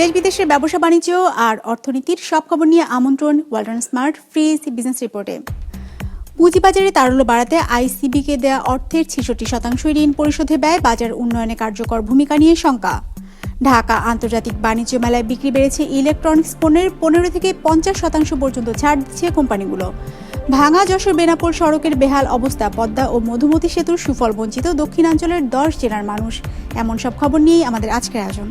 দেশ বিদেশের ব্যবসা বাণিজ্য আর অর্থনীতির সব খবর নিয়ে আমন্ত্রণ ওয়ালটন স্মার্ট ফ্রিজ বিজনেস রিপোর্টে। পুঁজিবাজারে তারল্য বাড়াতে আইসিবিকে দেয়া অর্থের ছেষট্টি শতাংশ ঋণ পরিশোধে ব্যয় বাজার উন্নয়নে কার্যকর ভূমিকা নিয়ে শঙ্কা। ঢাকা আন্তর্জাতিক বাণিজ্য মেলায় বিক্রি বেড়েছে ইলেকট্রনিক্স পণ্যের পনেরো থেকে পঞ্চাশ শতাংশ পর্যন্ত ছাড় দিচ্ছে কোম্পানিগুলো। ভাঙা যশোর বেনাপোল সড়কের বেহাল অবস্থা, পদ্মা ও মধুমতি সেতুর সুফল বঞ্চিত দক্ষিণাঞ্চলের দশ জেলার মানুষ। এমন সব খবর নিয়েই আমাদের আজকের আয়োজন।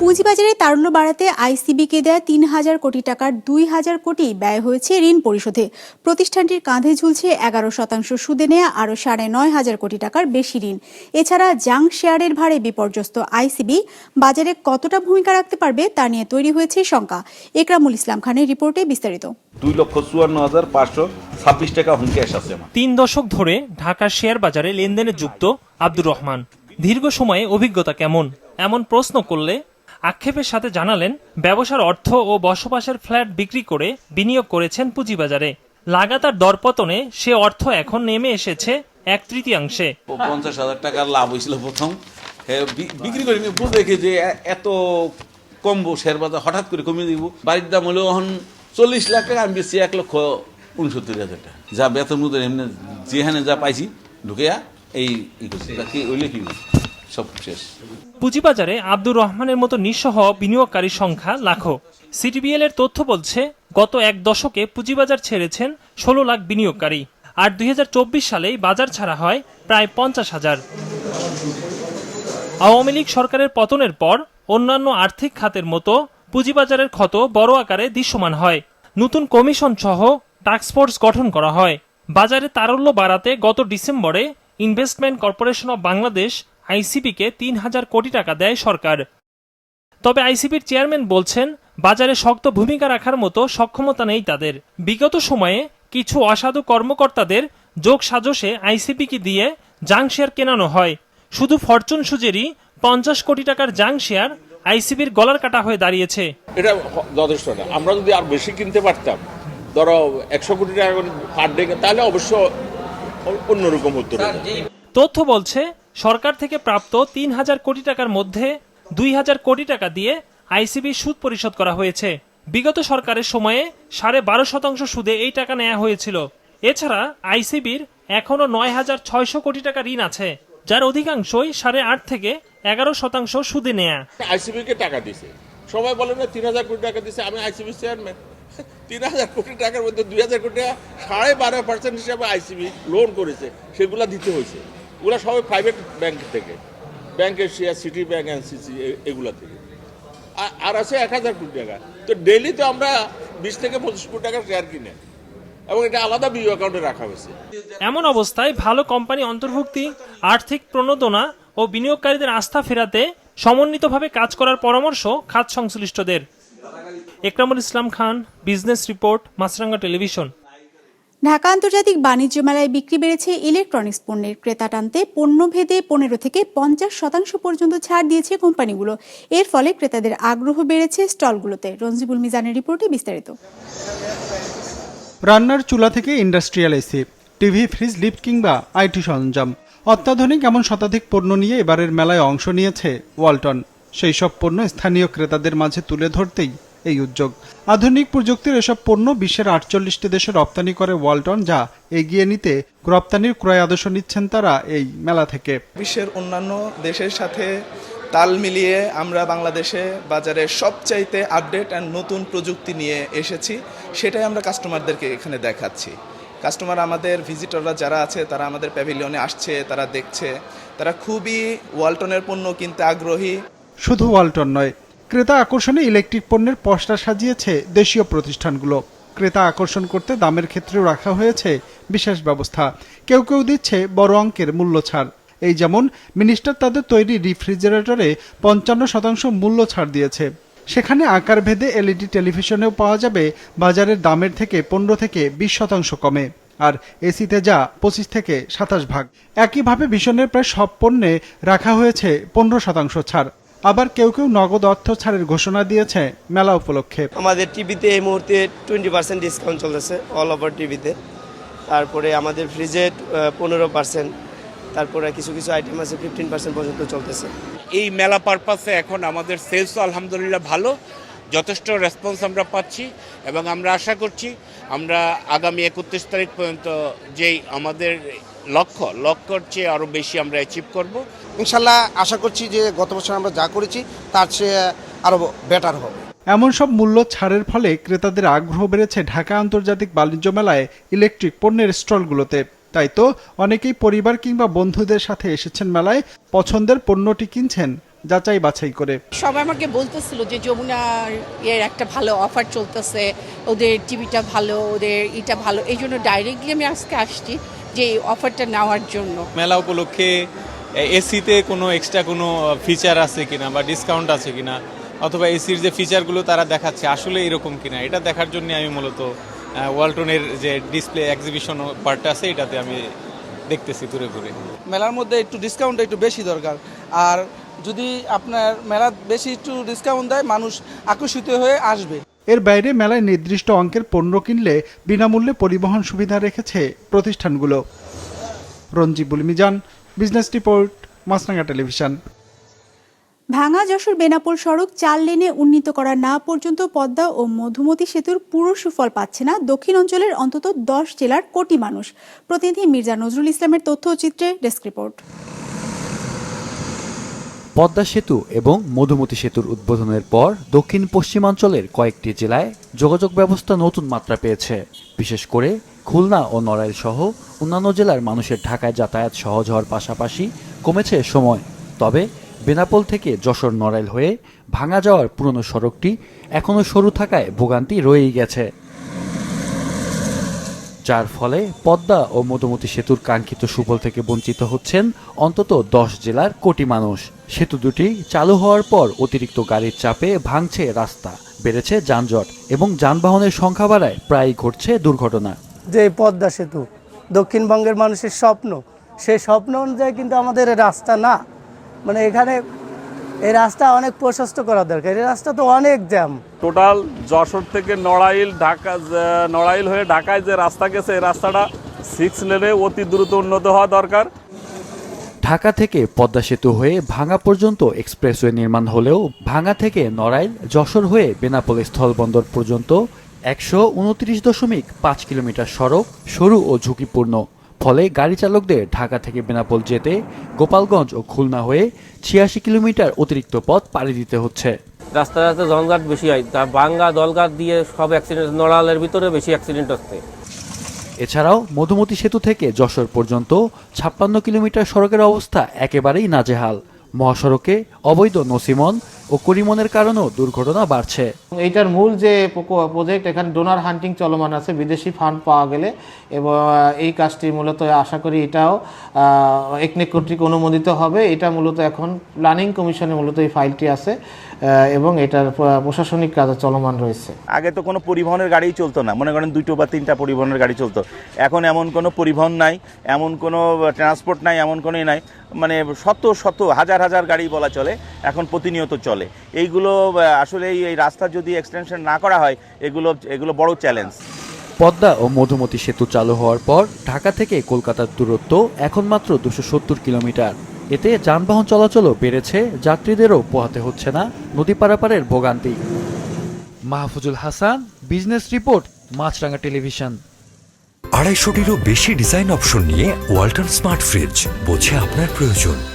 পুঁজিবাজারে তারল্য বাড়াতে আইসিবিকে দেয়া তিন হাজার কোটি টাকার দুই হাজার কোটি ব্যয় হয়েছে ঋণ পরিশোধে। প্রতিষ্ঠানটির কাঁধে ঝুলছে এগারো শতাংশ সুদে নেয়া আরও সাড়ে নয় হাজার কোটি টাকার বেশি ঋণ। এছাড়া জাং শেয়ারের ভারে বিপর্যস্ত আইসিবি বাজারে কতটা ভূমিকা রাখতে পারবে তা নিয়ে তৈরি হয়েছে শঙ্কা। একরামুল ইসলাম খানের রিপোর্টে বিস্তারিত। দুই লক্ষ চুয়ান্ন হাজার পাঁচশো ছাব্বিশ টাকা এখন ক্যাশ আছে তিন দশক ধরে ঢাকার শেয়ার বাজারে লেনদেনে যুক্ত আব্দুর রহমান। দীর্ঘ সময়ে অভিজ্ঞতা কেমন? এমন প্রশ্ন করলে আক্ষেপের সাথে জানালেন, ব্যবসার অর্থ ও বসবাসের ফ্ল্যাট বিক্রি করে বিনিয়োগ করেছেন পুঁজিবাজারে। লাগাতার দরপতনে সে অর্থ এখন নেমে এসেছে এক তৃতীয়াংশে। পঞ্চাশ হাজার টাকার লাভ হয়েছিল প্রথম। বিক্রি করে দেখি যে এত কমবো শেয়ার বাজার হঠাৎ করে কমিয়ে দিব। বাড়ির দাম হলো এখন চল্লিশ লাখ টাকা, আমি বেশি এক লক্ষ উনসত্তর হাজার টাকা। যা বেতন মতো এমনি যেখানে যা পাইছি, ঢুকে এই কি ওইলে কি সব শেষ। পুঁজিবাজারে আব্দুর রহমানের মতো নিঃসহ বিনিয়োগকারীর সংখ্যা লাখো। সিটিবিএল এর তথ্য বলছে, গত এক দশকে পুঁজিবাজার ছেড়েছেন ষোলো লাখ বিনিয়োগকারী। আর দুই হাজার চব্বিশ সালেই বাজার ছাড়া হয় প্রায় পঞ্চাশ হাজার। আওয়ামী লীগ সরকারের পতনের পর অন্যান্য আর্থিক খাতের মতো পুঁজিবাজারের ক্ষত বড় আকারে দৃশ্যমান হয়। নতুন কমিশন সহ টাস্কফোর্স গঠন করা হয়। বাজারে তারল্য বাড়াতে গত ডিসেম্বরে ইনভেস্টমেন্ট কর্পোরেশন অব বাংলাদেশ আইসিবিকে তিন হাজার কোটি টাকা দেয় সরকার। তবে আইসিপির চেয়ারম্যান বলছেন বাজারে শক্ত ভূমিকা রাখার মতো সক্ষমতা নেই তাদের। বিগত সময়ে কিছু অসাধু কর্মকর্তাদের যোগ সাজসে আইসিবিকে দিয়ে জাং শেয়ার কেনানো হয়। শুধু ফরচুন সুজেরই পঞ্চাশ কোটি টাকার জাং শেয়ার আইসিবির গলার কাটা হয়ে দাঁড়িয়েছে। এটা যথেষ্ট না। আমরা যদি আর বেশি কিনতে পারতাম ধরো একশো কোটি টাকা পার ডে তাহলে অবশ্য অন্যরকম হতো। তথ্য বলছে সরকার থেকে প্রাপ্ত তিন হাজার কোটি টাকার মধ্যে দুই হাজার কোটি টাকা দিয়ে আইসিবি সুদ পরিশোধ করা হয়েছে। বিগত সরকারের সময়ে সাড়ে বারো শতাংশ সুদে এই টাকা নেওয়া হয়েছিল। এছাড়া আইসিবির এখনও নয় হাজার ছয়শো কোটি টাকা ঋণ আছে, যার অধিকাংশই সাড়ে আট থেকে এগারো শতাংশ সুদে নেয়া। আইসিবি কে টাকা দিছে। সবাই বলে না, তিন হাজার কোটি টাকা দিছে, আমি আইসিবি চেয়ারম্যান তিন হাজার কোটি টাকার মধ্যে দুই হাজার কোটি টাকা সাড়ে বারো পার্সেন্ট হিসাবে আইসিবি লোন করেছে, সেগুলা দিতে হয়েছে। ওগুলা সবাই প্রাইভেট ব্যাংক থেকে। ব্যাংকের শেয়ার সিটি ব্যাংক এনসিসি এগুলো থেকে। আর- আর আছে এক হাজার কোটি টাকা। তো ডেলি তো আমরা বিশ থেকে পঁচিশ কোটি টাকার শেয়ার কিনে। এবং এটা আলাদা বিও অ্যাকাউন্টে রাখা হয়েছে। এমন অবস্থায় ভালো কোম্পানি অন্তর্ভুক্তি, আর্থিক প্রণোদনা ও বিনিয়োগকারীদের আস্থা ফেরাতে সমন্বিতভাবে কাজ করার পরামর্শ খাত সংশ্লিষ্টদের। Ekramul Islam Khan business report Maasranga television Dhaka আন্তর্জাতিক বাণিজ্য মেলায় বিক্রি বেড়েছে ইলেকট্রনিক্স পণ্যের ক্রেতা টানতে পণ্য ভেদে পনেরো থেকে পঞ্চাশ শতাংশ পর্যন্ত ছাড় দিয়েছে কোম্পানিগুলো। এর ফলে ক্রেতাদের আগ্রহ বেড়েছে স্টলগুলোতে। রঞ্জিবুল মিজানের রিপোর্টে বিস্তারিত। রান্নার চুলা থেকে industrial AC TV, fridge, lift কিংবা আইটি সরঞ্জাম। অত্যাধুনিক এমন শতাধিক পণ্য নিয়ে এবারের মেলায় অংশ নিয়েছে ওয়ালটন। সেই সব পণ্য স্থানীয় ক্রেতাদের মাঝে তুলে ধরতেই এই উদ্যোগ। আধুনিক প্রযুক্তির এসব পণ্য বিশ্বের আটচল্লিশটি দেশে রপ্তানি করে ওয়ালটন যা এগিয়ে নিতে রপ্তানির ক্রয় আদর্শ নিচ্ছেন তারা এই মেলা থেকে। বিশ্বের অন্যান্য দেশের সাথে তাল মিলিয়ে আমরা বাংলাদেশে বাজারে সবচাইতে আপডেট অ্যান্ড নতুন প্রযুক্তি নিয়ে এসেছি সেটাই আমরা কাস্টমারদেরকে এখানে দেখাচ্ছি। কাস্টমার আমাদের ভিজিটররা যারা আছে তারা আমাদের প্যাভিলিয়নে আসছে তারা দেখছে তারা খুবই ওয়ালটনের পণ্য কিনতে আগ্রহী। শুধু ওয়ালটন নয় ক্রেতা আকর্ষণে ইলেকট্রিক পণ্যের পসরা সাজিয়েছে দেশীয় প্রতিষ্ঠানগুলো। ক্রেতা আকর্ষণ করতে দামের ক্ষেত্রেও রাখা হয়েছে বিশেষ ব্যবস্থা। কেউ কেউ দিচ্ছে বড় অঙ্কের মূল্য ছাড়। এই যেমন মিনিস্টার তাদের তৈরি রেফ্রিজারেটরে পঞ্চান্ন শতাংশ মূল্য ছাড় দিয়েছে। সেখানে আকার ভেদে এলইডি টেলিভিশনেও পাওয়া যাবে বাজারের দামের থেকে পনেরো থেকে বিশ শতাংশ কমে। আর এসিতে যা পঁচিশ থেকে সাতাশ ভাগ। একইভাবে ভীষণের প্রায় সব পণ্যে রাখা হয়েছে পনেরো শতাংশ ছাড়। আবার কেউ কেউ নগদ অর্থ ছাড়ের ঘোষণা দিয়েছে মেলা উপলক্ষে। আমাদের টিভিতে এই মুহূর্তে টোয়েন্টি পার্সেন্ট ডিসকাউন্ট চলতেছে অল ওভার টিভিতে। তারপরে আমাদের ফ্রিজে পনেরো পার্সেন্ট তারপরে কিছু কিছু আইটেম আছে ফিফটিন পার্সেন্ট পর্যন্ত চলতেছে। এই মেলা পারপাসে এখন আমাদের সেলসও আলহামদুলিল্লাহ ভালো যথেষ্ট রেসপন্স আমরা পাচ্ছি এবং আমরা আশা করছি আমরা আগামী একত্রিশ তারিখ পর্যন্ত যেই আমাদের লক্ষ্য লক্ষ্যর চেয়ে আরও বেশি আমরা অ্যাচিভ করব। ইনশাল্লাহ আশা করছি যে গত বছর আমরা যা করেছি তার চেয়ে আরও বেটার হবে। এমন সব মূল্য ছাড়ের ফলে ক্রেতাদের আগ্রহ বেড়েছে ঢাকা আন্তর্জাতিক বাণিজ্য মেলায় ইলেকট্রিক পণ্যের স্টলগুলোতে। তাই তো অনেকেই পরিবার কিংবা বন্ধুদের সাথে এসেছেন মেলায় পছন্দের পণ্যটি কিনছেন যাচাই বাছাই করে। সবাই আমাকে বলতেছিল যে যমুনার এর একটা ভালো অফার চলতেছে ওদের টিভিটা ভালো ওদের এটা ভালো এই জন্য ডাইরেক্টলি আমি আজকে আসছি। যে অফারটা নেওয়ার জন্য। মেলা উপলক্ষে এসিতে কোনো এক্সট্রা কোনো ফিচার আছে কিনা বা ডিসকাউন্ট আছে কিনা? অথবা এসির যে ফিচারগুলো তারা দেখাচ্ছে আসলে এরকম কিনা? এটা দেখার জন্য আমি মূলত ওয়ালটনের যে ডিসপ্লে এক্সিবিশন পার্টটা আছে এটাতে আমি দেখতেছি দূরে ঘুরে। মেলার মধ্যে একটু ডিসকাউন্ট একটু বেশি দরকার। আর যদি আপনার মেলা বেশি একটু ডিসকাউন্ট দেয় মানুষ আকর্ষিত হয়ে আসবে। এর বাইরে মেলায় নির্দিষ্ট অঙ্কের পণ্য কিনলে বিনামূল্যে পরিবহন সুবিধা রেখেছে প্রতিষ্ঠানগুলো। Ranji Bulmizan, business report Maasranga television. Bhanga Jessore Benapole সড়ক চার লেনে উন্নীত করা না পর্যন্ত পদ্মা ও মধুমতি সেতুর পুরো সুফল পাচ্ছে না দক্ষিণ অঞ্চলের অন্তত দশ জেলার কোটি মানুষ। প্রতিনিধি মির্জা নজরুল ইসলামের তথ্যচিত্রে ডেস্ক রিপোর্ট। পদ্মা সেতু এবং মধুমতি সেতুর উদ্বোধনের পর দক্ষিণ পশ্চিমাঞ্চলের কয়েকটি জেলায় যোগাযোগ ব্যবস্থা নতুন মাত্রা পেয়েছে। বিশেষ করে খুলনা ও নড়াইল সহ অন্যান্য জেলার মানুষের ঢাকায় যাতায়াত সহজ হওয়ার পাশাপাশি কমেছে সময়। তবে বেনাপোল থেকে যশোর নড়াইল হয়ে ভাঙা যাওয়ার পুরনো সড়কটি এখনও সরু থাকায় ভোগান্তি রয়েই গেছে। যার ফলে পদ্মা ও মধুমতি সেতুর কাঙ্ক্ষিত সুফল থেকে বঞ্চিত হচ্ছেন অন্তত দশ জেলার কোটি মানুষ। সেতু দুটি চালু হওয়ার পর অতিরিক্ত গাড়ির চাপে ভাঙছে রাস্তা, বেড়েছে যানজট এবং যানবাহনের সংখ্যা বাড়ায় প্রায়ই ঘটছে দুর্ঘটনা। যে পদ্মা সেতু, দক্ষিণবঙ্গের মানুষের স্বপ্ন, সেই স্বপ্ন অনুযায়ী কিন্তু আমাদের রাস্তা না। মানে এখানে এই রাস্তা অনেক প্রশস্ত করা দরকার। এই রাস্তা তো অনেক জ্যাম। টোটাল যশোর থেকে নড়াইল ঢাকা নড়াইল হয়ে ঢাকায় যে রাস্তা গেছে এই রাস্তাটা সিক্স লেনে অতি দ্রুত উন্নত হওয়া দরকার। ঢাকা থেকে পদ্মা সেতু হয়ে ভাঙা পর্যন্ত এক্সপ্রেসওয়ে নির্মাণ হলেও ভাঙা থেকে নড়াইল যশোর হয়ে বেনাপোল স্থলবন্দর পর্যন্ত একশো উনত্রিশ দশমিক পাঁচ কিলোমিটার সড়ক সরু ও ঝুঁকিপূর্ণ। ফলে গাড়ি চালকদের ঢাকা থেকে বেনাপোল যেতে গোপালগঞ্জ ও খুলনা হয়ে ছিয়াশি কিলোমিটার অতিরিক্ত পথ পাড়ি দিতে হচ্ছে। রাস্তা রাস্তা জনঘাট বেশি হয়। তা বাঙ্গা দলঘাট দিয়ে সব অ্যাক্সিডেন্ট নড়ালের ভিতরে বেশি অ্যাক্সিডেন্ট হচ্ছে। এছাড়াও মধুমতি সেতু থেকে যশোর পর্যন্ত ছাপ্পান্ন কিলোমিটার সড়কের অবস্থা একেবারেই নাজেহাল। মহাসড়কে অবৈধ নসিমন ও করিমনের কারণেও দুর্ঘটনা বাড়ছে। এইটার মূল যে প্রজেক্ট এখানে ডোনার হান্টিং চলমান আছে বিদেশি ফান্ড পাওয়া গেলে। এবং এই কাজটি মূলত আশা করি এটাও একনেক কর্তৃক অনুমোদিত হবে। এটা মূলত এখন প্ল্যানিং কমিশনে মূলত এই ফাইলটি আছে এবং এটার প্রশাসনিক কাজ চলমান রয়েছে। আগে তো কোনো পরিবহনের গাড়ি চলতো না। মনে করেন দুটো বা তিনটা পরিবহনের গাড়ি চলতো। এখন এমন কোনো পরিবহন নাই এমন কোনো ট্রান্সপোর্ট নাই এমন কোনোই নাই। মানে শত শত হাজার হাজার গাড়ি বলা চলে। এখন প্রতিনিয়ত চলে। এইগুলো আসলে এই- এই রাস্তা যদি এক্সটেনশন না করা হয় এগুলো এগুলো বড় চ্যালেঞ্জ পদ্মা ও মধুমতি সেতু চালু হওয়ার পর ঢাকা থেকে কলকাতার দূরত্ব এখন মাত্র দুশো সত্তর কিলোমিটার। এতে যানবাহন চলাচলও বেড়েছে যাত্রীদেরও পোহাতে হচ্ছে না নদী পারাপারের ভোগান্তি। Mahfuzul Hasan business report Maasranga television. আড়াইশোটিরও বেশি ডিজাইন অপশন নিয়ে ওয়ালটন স্মার্ট ফ্রিজ বোঝে আপনার প্রয়োজন।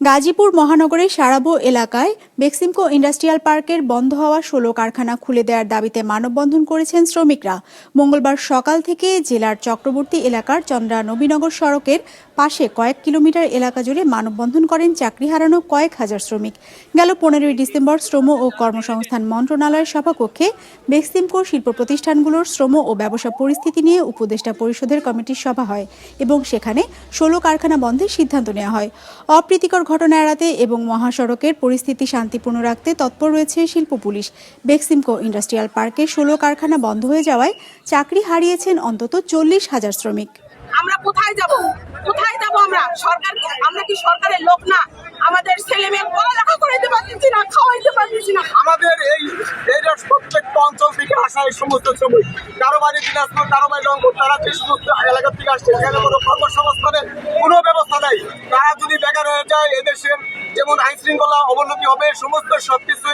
গাজীপুর মহানগরের সারাবো এলাকায় বেক্সিমকো ইন্ডাস্ট্রিয়াল পার্কের বন্ধ হওয়া ষোলো কারখানা খুলে দেওয়ার দাবিতে মানববন্ধন করেছেন শ্রমিকরা। মঙ্গলবার সকাল থেকে জেলার চক্রবর্তী এলাকার চন্দ্রা নবীনগর সড়কের পাশে কয়েক কিলোমিটার এলাকা জুড়ে মানববন্ধন করেন চাকরি হারানো কয়েক হাজার শ্রমিক। গেল পনেরোই ডিসেম্বর শ্রম ও কর্মসংস্থান মন্ত্রণালয়ের সভাকক্ষে বেক্সিমকো শিল্প প্রতিষ্ঠানগুলোর শ্রম ও ব্যবসা পরিস্থিতি নিয়ে উপদেষ্টা পরিষদের কমিটির সভা হয় এবং সেখানে ষোলো কারখানা বন্ধের সিদ্ধান্ত নেওয়া হয়। অপ্রীতিকর ঘটনা এড়াতে এবং মহাসড়কের পরিস্থিতি শান্তিপূর্ণ রাখতে তৎপর রয়েছে শিল্প পুলিশ। বেক্সিমকো ইন্ডাস্ট্রিয়াল পার্কে ষোলো কারখানা বন্ধ হয়ে যাওয়ায় চাকরি হারিয়েছেন অন্তত চল্লিশ হাজার শ্রমিক। আমরা কোথায় যাব? কোথায় যাব আমরা? সরকার আমরা কি সরকারের লোক না? আমাদের ছেলে মেয়ে পড়ালেখা করাইতে পারতেছি না, খাওয়াইতে পারতেছি না। আমাদের এই এইটা প্রত্যেকটা অঞ্চল থেকে আসা এই সমস্ত শ্রমিক কারও বাড়ি দিনাজপুর কারও বাড়ি রংপুর, তারা যে সমস্ত এলাকা থেকে আসছে। সেখানে কোনো কর্মসংস্থানের কোনো ব্যবস্থা নেই। তারা যদি বেকার হয়ে যায় এদেশের যেমন আইন শৃঙ্খলা অবনতি হবে, সমস্ত সবকিছু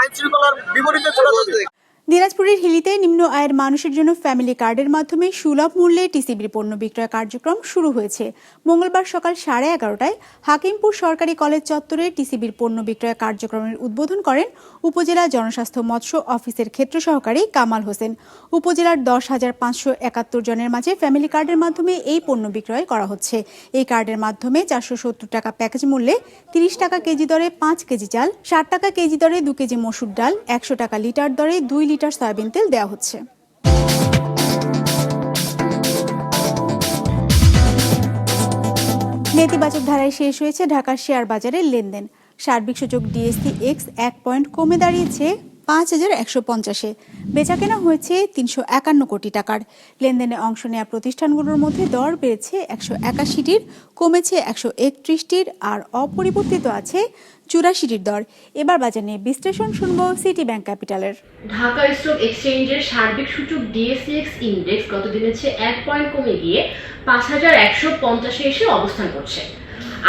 আইন শৃঙ্খলার বিপরীতে চলে যাবে। দিনাজপুরের হিলিতে নিম্ন আয়ের মানুষের জন্য ফ্যামিলি কার্ডের মাধ্যমে সুলভ মূল্যে টিসিবির পণ্য বিক্রয় কার্যক্রম শুরু হয়েছে। মঙ্গলবার সকাল সাড়ে এগারোটায় হাকিমপুর সরকারি কলেজ চত্বরে টিসিবির পণ্য বিক্রয় কার্যক্রমের উদ্বোধন করেন উপজেলা জনস্বাস্থ্য মৎস্য অফিসের ক্ষেত্র সহকারী কামাল হোসেন। উপজেলার দশ হাজার পাঁচশো একাত্তর জনের মাঝে ফ্যামিলি কার্ডের মাধ্যমে এই পণ্য বিক্রয় করা হচ্ছে। এই কার্ডের মাধ্যমে চারশো সত্তর টাকা প্যাকেজ মূল্যে তিরিশ টাকা কেজি দরে পাঁচ কেজি চাল, ষাট টাকা কেজি দরে দু কেজি মসুর ডাল, একশো টাকা লিটার দরে দুই লিটার সয়াবিন তেল দেওয়া হচ্ছে। নেতিবাচক ধারায় শেষ হয়েছে ঢাকার শেয়ার বাজারের লেনদেন। সার্বিক সূচক ডিএসসি এক্স এক পয়েন্ট কমে দাঁড়িয়েছে পাঁচ হাজার একশো পঞ্চাশে। বেচাকেনা হয়েছে তিনশো একান্ন কোটি টাকার। লেনদেনে অংশ নেওয়া প্রতিষ্ঠানগুলোর মধ্যে দর বেড়েছে একশো একাশিটির, কমেছে একশো একত্রিশটির আর অপরিবর্তিত আছে চুরাশিটির দর। এবার বাজার বিশ্লেষণ শুনব সিটি ব্যাংক ক্যাপিটালের। ঢাকা স্টক এক্সচেঞ্জের সার্বিক সূচক ডিএসসিএক্স ইন্ডেক্স গত দিনের চেয়ে এক পয়েন্ট কমে গিয়ে পাঁচ হাজার একশো পঞ্চাশে এসে অবস্থান করছে।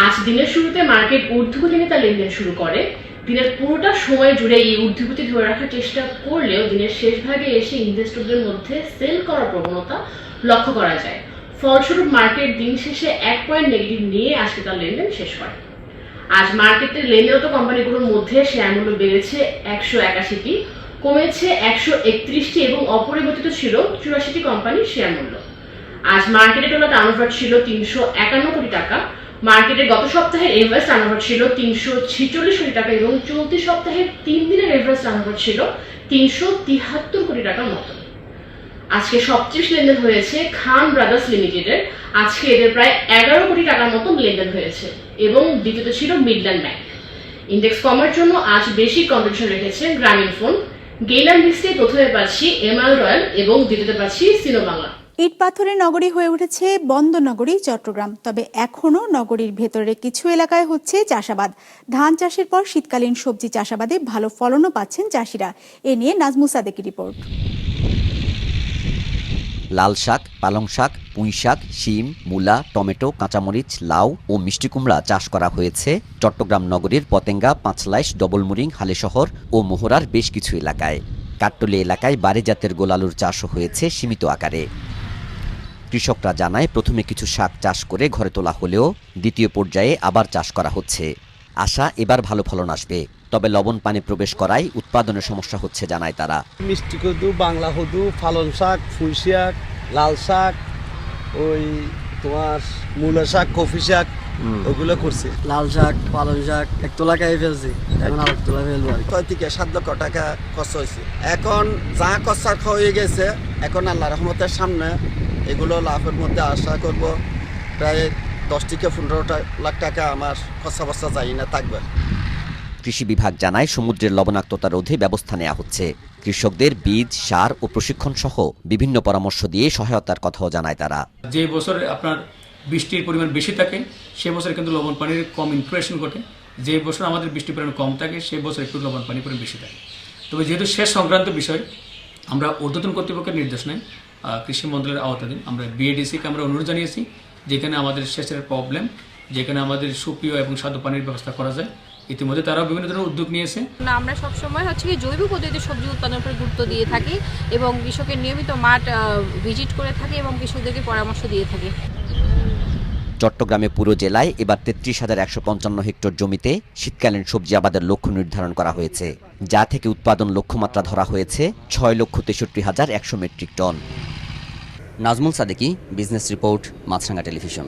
আজ দিনের শুরুতে মার্কেট ঊর্ধ্বগতি নিয়ে তার লেনদেন শুরু করে। দিনের পুরোটা সময় জুড়ে এই ঊর্ধ্বগতি ধরে রাখার চেষ্টা করলেও দিনের শেষ ভাগে এসে ইনভেস্টরদের মধ্যে সেল করার প্রবণতা লক্ষ্য করা যায়। ফলস্বরূপ মার্কেট দিন শেষে এক পয়েন্ট নেগেটিভ নিয়ে আজকে তার লেনদেন শেষ করে। আজ মার্কেটের লেনদেনত কোম্পানিগুলোর মধ্যে শেয়ার মূল্য বেড়েছে একশো একাশিটি কমেছে একশো একত্রিশটি এবং অপরিবর্তিত ছিল চুরাশিটি কোম্পানির শেয়ার মূল্য। আজ মার্কেটে টোলা টার্নওভার ছিল তিনশো একান্ন কোটি টাকা। মার্কেটে গত সপ্তাহের এভারেজ টার্নওভার ছিল তিনশো ছিচল্লিশ কোটি টাকা এবং চলতি সপ্তাহের তিন দিনের এভারেজ টার্নওভার ছিল তিনশো তিহাত্তর কোটি টাকার মতো। আজকে সবচেয়ে লেনদেন হয়েছে খান ব্রাদার্স লিমিটেডের। আজকে এদের প্রায় এগারো কোটি টাকার মতো লেনদেন হয়েছে এবং দ্বিতীয়ত ছিল মিডল্যান্ড ব্যাংক। ইন্ডেক্স কমার জন্য আজ বেশি কন্ট্রিবিউশন রেখেছে গ্রামীণ ফোন। গেইলার লিস্টে প্রথমে পাচ্ছি এমআল রয়্যাল এবং দ্বিতীয়তে পাচ্ছি সিনো বাংলা। ইট পাথরের নগরী হয়ে উঠেছে বন্ধ নগরী, চট্টগ্রাম। তবে এখনও নগরীর ভেতরে কিছু এলাকায় হচ্ছে চাষাবাদ। ধান চাষের পর শীতকালীন সবজি চাষাবাদে ভালো ফলনও পাচ্ছেন চাষিরা। এ নিয়ে নাজমু সাদেকি রিপোর্ট। লাল শাক, পালং শাক, পুঁই শাক, শিম, মূলা, টমেটো, কাঁচামরিচ, লাউ ও মিষ্টি কুমড়া চাষ করা হয়েছে। চট্টগ্রাম নগরীর পতেঙ্গা, পাঁচলাইশ, ডবলমুরিং, হালেশহর ও মোহরার বেশ কিছু এলাকায়। কাট্টলি এলাকায় বাড়ি জাতের গোলালুর চাষও হয়েছে সীমিত আকারে। কৃষকরা জানায়, প্রথমে কিছু শাক চাষ করে ঘরে তোলা হলেও দ্বিতীয় পর্যায়ে আবার চাষ করা হচ্ছে। আশা, এবার ভালো ফলন আসবে। তবে লবণ পানি প্রবেশ করায় উৎপাদনের সমস্যা হচ্ছে জানায় তারা। মিষ্টি কদু বাংলা হদু পালং শাক ফুল শাক লাল শাক ওই তোমার মূলা শাক কফি শাক ওগুলো করছে। লাল শাক পালং শাক এক তোলা খাই ফেলছি। এখন আর তোলা ফেলব ছয় থেকে সাত লক্ষ টাকা খরচ হয়েছে। এখন যা খরচা হয়ে গেছে এখন আল্লাহ রহমতের সামনে এগুলো লাভের মধ্যে আশা করব প্রায় দশ থেকে পনেরো লাখ টাকা আমার খরচা বর্চা যাই না থাকবে। কৃষি বিভাগ জানায়, সমুদ্রের লবণাক্ততা রোধে ব্যবস্থা নেওয়া হচ্ছে। কৃষকদের বীজ, সার ও প্রশিক্ষণ সহ বিভিন্ন পরামর্শ দিয়ে সহায়তার কথাও জানায় তারা। যে বছরে আপনার বৃষ্টির পরিমাণ বেশি থাকে, সে বছর কিন্তু লবণ পানির কম ইনফ্লেশন ঘটে। যে বছর আমাদের বৃষ্টির পরিমাণ কম থাকে, সে বছর একটু লবণ পানির পরিমাণ বেশি থাকে। তবে যেহেতু শেষ সংক্রান্ত বিষয়, আমরা ঊর্ধ্বতন কর্তৃপক্ষের নির্দেশ নেই। কৃষি মন্ত্রণালয়ের আওতাধীন। আমরা বিএডিসিকে আমরা অনুরোধ জানিয়েছি, যেখানে আমাদের সেচের প্রবলেম যেখানে আমাদের সুপ্রিয় এবং স্বাদু পানির ব্যবস্থা করা যায়। ইতিমধ্যে তারাও বিভিন্ন ধরনের উদ্যোগ নিয়েছে। না আমরা সবসময় হচ্ছে কি জৈব পদ্ধতিতে সবজি উৎপাদনের উপর গুরুত্ব দিয়ে থাকি এবং কৃষকের নিয়মিত মাঠ ভিজিট করে থাকি এবং কৃষকদেরকে পরামর্শ দিয়ে থাকি। চট্টগ্রামে পুরো জেলায় এবার তেত্রিশ হাজার একশো পঞ্চান্ন হেক্টর জমিতে শীতকালীন সবজি আবাদের লক্ষ্য নির্ধারণ করা হয়েছে। যা থেকে উৎপাদন লক্ষ্যমাত্রা ধরা হয়েছে ছয় লক্ষ তেষট্টি হাজার একশো metric ton. Nazmul Sadeki business report Maasranga television.